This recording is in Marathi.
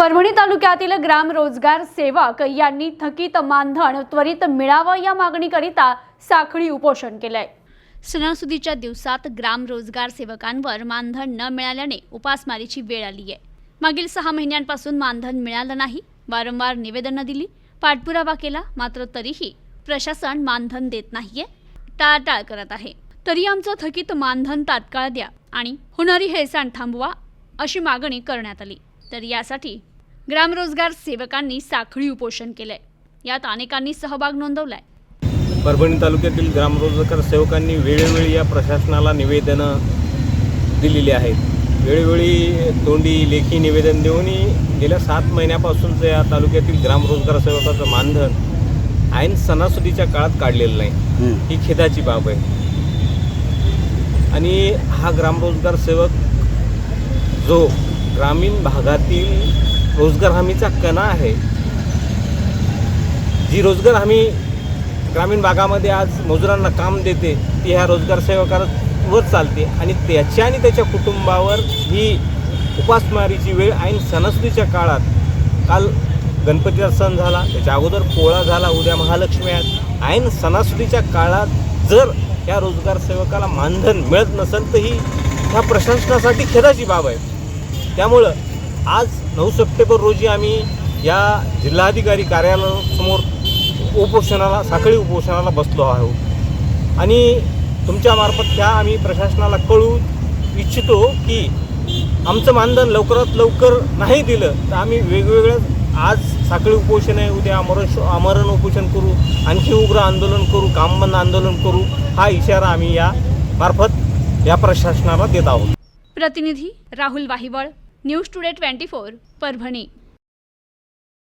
परभणी तालुक्यातील ग्राम रोजगार सेवक यांनी थकीत मानधन त्वरित मिळावं या मागणीकरिता साखळी उपोषण केलंय. सणासुदीच्या दिवसात ग्राम रोजगार सेवकांवर मानधन न मिळाल्याने उपासमारीची वेळ आली आहे. मागील सहा महिन्यांपासून मानधन मिळालं नाही. वारंवार निवेदनं दिली. पाठपुरावा केला. मात्र तरीही प्रशासन मानधन देत नाहीये. टाळाटाळ करत आहे. तरी आमचं थकीत मानधन तात्काळ द्या आणि होणारी हेळसांड थांबवा अशी मागणी करण्यात आली. तर यासाठी ग्रामरोजगार सेवकांनी साखळी उपोषण केलंय. यात अनेकांनी सहभाग नोंदवलाय. परभणी तालुक्यातील ग्रामरोजगार सेवकांनी वेळोवेळी या प्रशासनाला निवेदनं दिलेली आहेत. वेळोवेळी तोंडी लेखी निवेदन देऊनही गेल्या सात महिन्यापासूनचं या तालुक्यातील ग्रामरोजगार सेवकाचं मानधन ऐन सणासुदीच्या काळात काढलेलं नाही. ही खेदाची बाब आहे. आणि हा ग्रामरोजगार सेवक जो ग्रामीण भागातील रोजगार हमीचा कणा आहे. जी रोजगार हमी ग्रामीण भागामध्ये आज मजुरांना काम देते ती ह्या रोजगार सेवकावर चालते आणि त्याच्या आणि त्याच्या कुटुंबावर ही उपासमारीची वेळ ऐन सणासुदीच्या काळात काल गणपतीचा सण झाला त्याच्या अगोदर पोळा झाला उद्या महालक्ष्मी आहेत ऐन सणासुदीच्या काळात जर या रोजगार सेवकाला मानधन मिळत नसेल तर ही ह्या प्रशासनासाठी खेदाची बाब आहे. त्यामुळं आज नऊ सप्टेंबर रोजी आम्ही या जिल्हाधिकारी कार्यालयासमोर उपोषणाला साखळी उपोषणाला बसलो आहोत. आणि तुमच्यामार्फत त्या आम्ही प्रशासनाला कळू इच्छितो की आमचं मानधन लवकरात लवकर नाही दिलं तर आम्ही वेगवेगळं आज साखळी उपोषण आहे उद्या अमरण आमरण उपोषण करू आणखी उग्र आंदोलन करू कामबंद आंदोलन करू हा इशारा आम्ही या मार्फत या प्रशासनाला देत आहोत. प्रतिनिधी Rahul Wahival news today twenty four Parbhani.